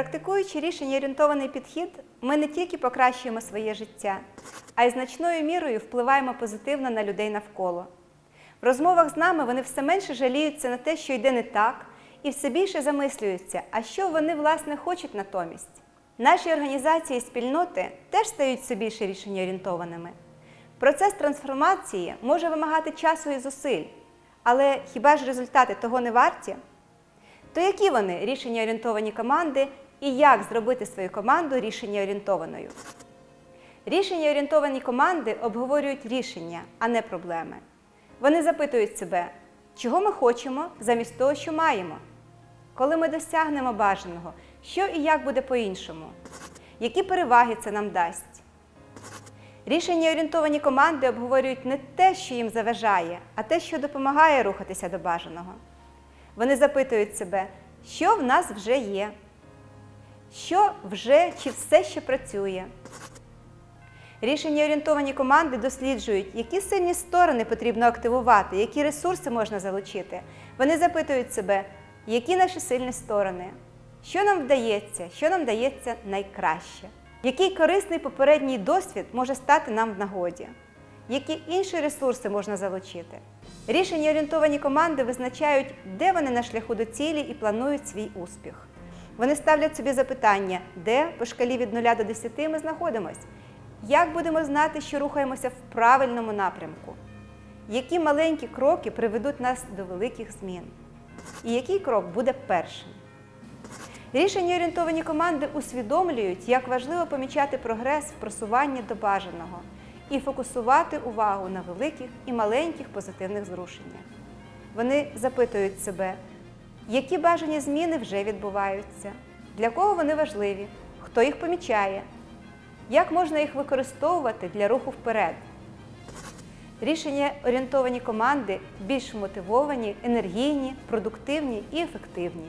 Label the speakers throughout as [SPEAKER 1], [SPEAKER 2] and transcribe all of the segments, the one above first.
[SPEAKER 1] Практикуючи рішення орієнтований підхід, ми не тільки покращуємо своє життя, а й значною мірою впливаємо позитивно на людей навколо. В розмовах з нами вони все менше жаліються на те, що йде не так, і все більше замислюються, а що вони власне хочуть натомість. Наші організації і спільноти теж стають все більше рішення орієнтованими. Процес трансформації може вимагати часу і зусиль, але хіба ж результати того не варті? То які вони рішення орієнтовані команди і як зробити свою команду рішення орієнтованою? Рішення орієнтовані команди обговорюють рішення, а не проблеми. Вони запитують себе, чого ми хочемо замість того, що маємо. Коли ми досягнемо бажаного, що і як буде по-іншому? Які переваги це нам дасть? Рішення орієнтовані команди обговорюють не те, що їм заважає, а те, що допомагає рухатися до бажаного. Вони запитують себе, що в нас вже є, що вже чи все ще працює. Рішення орієнтовані команди досліджують, які сильні сторони потрібно активувати, які ресурси можна залучити. Вони запитують себе, які наші сильні сторони, що нам вдається, що нам вдається найкраще, який корисний попередній досвід може стати нам в нагоді, які інші ресурси можна залучити. Рішення орієнтовані команди визначають, де вони на шляху до цілі і планують свій успіх. Вони ставлять собі запитання, де по шкалі від 0 до 10 ми знаходимось, як будемо знати, що рухаємося в правильному напрямку, які маленькі кроки приведуть нас до великих змін, і який крок буде першим. Рішення орієнтовані команди усвідомлюють, як важливо помічати прогрес в просуванні до бажаного і фокусувати увагу на великих і маленьких позитивних зрушеннях. Вони запитують себе, які бажані зміни вже відбуваються, для кого вони важливі, хто їх помічає, як можна їх використовувати для руху вперед. Рішення орієнтовані команди більш мотивовані, енергійні, продуктивні і ефективні.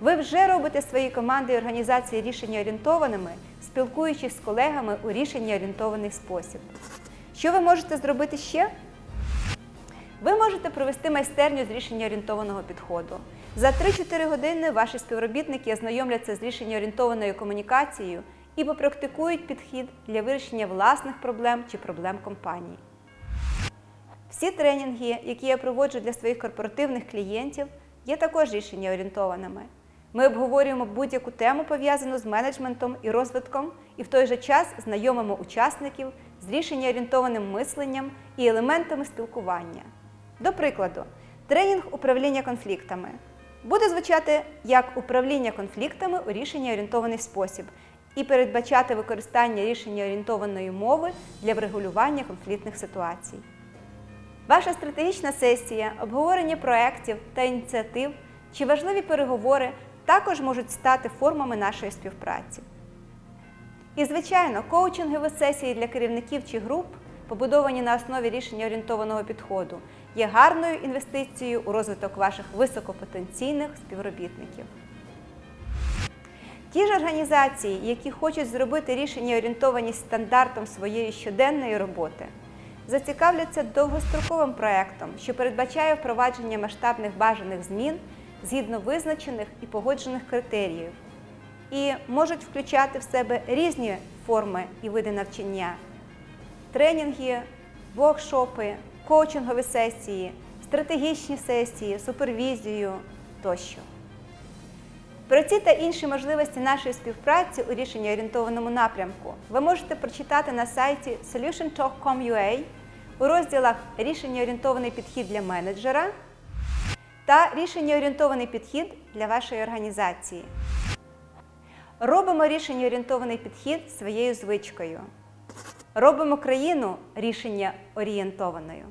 [SPEAKER 1] Ви вже робите свої команди і організації рішення орієнтованими, спілкуючись з колегами у рішення орієнтований спосіб. Що ви можете зробити ще? Ви можете провести майстерню з рішення орієнтованого підходу. За 3-4 години ваші співробітники ознайомляться з рішення орієнтованою комунікацією і попрактикують підхід для вирішення власних проблем чи проблем компанії. Всі тренінги, які я проводжу для своїх корпоративних клієнтів, є також рішення орієнтованими. Ми обговорюємо будь-яку тему, пов'язану з менеджментом і розвитком, і в той же час знайомимо учасників з рішення орієнтованим мисленням і елементами спілкування. До прикладу, тренінг управління конфліктами буде звучати як управління конфліктами у рішення орієнтований спосіб і передбачати використання рішення орієнтованої мови для врегулювання конфліктних ситуацій. Ваша стратегічна сесія, обговорення проєктів та ініціатив чи важливі переговори також можуть стати формами нашої співпраці. І, звичайно, коучингові сесії для керівників чи груп, побудовані на основі рішення орієнтованого підходу, є гарною інвестицією у розвиток ваших високопотенційних співробітників. Ті ж організації, які хочуть зробити рішення орієнтовані стандартом своєї щоденної роботи, зацікавляться довгостроковим проектом, що передбачає впровадження масштабних бажаних змін згідно визначених і погоджених критеріїв, і можуть включати в себе різні форми і види навчання: тренінги, воркшопи, коучингові сесії, стратегічні сесії, супервізію тощо. Про ці та інші можливості нашої співпраці у рішенні орієнтованому напрямку ви можете прочитати на сайті solutiontalk.com.ua у розділах Рішення орієнтований підхід для менеджера та рішення орієнтований підхід для вашої організації. Робимо рішення орієнтований підхід своєю звичкою. Робимо країну рішення орієнтованою.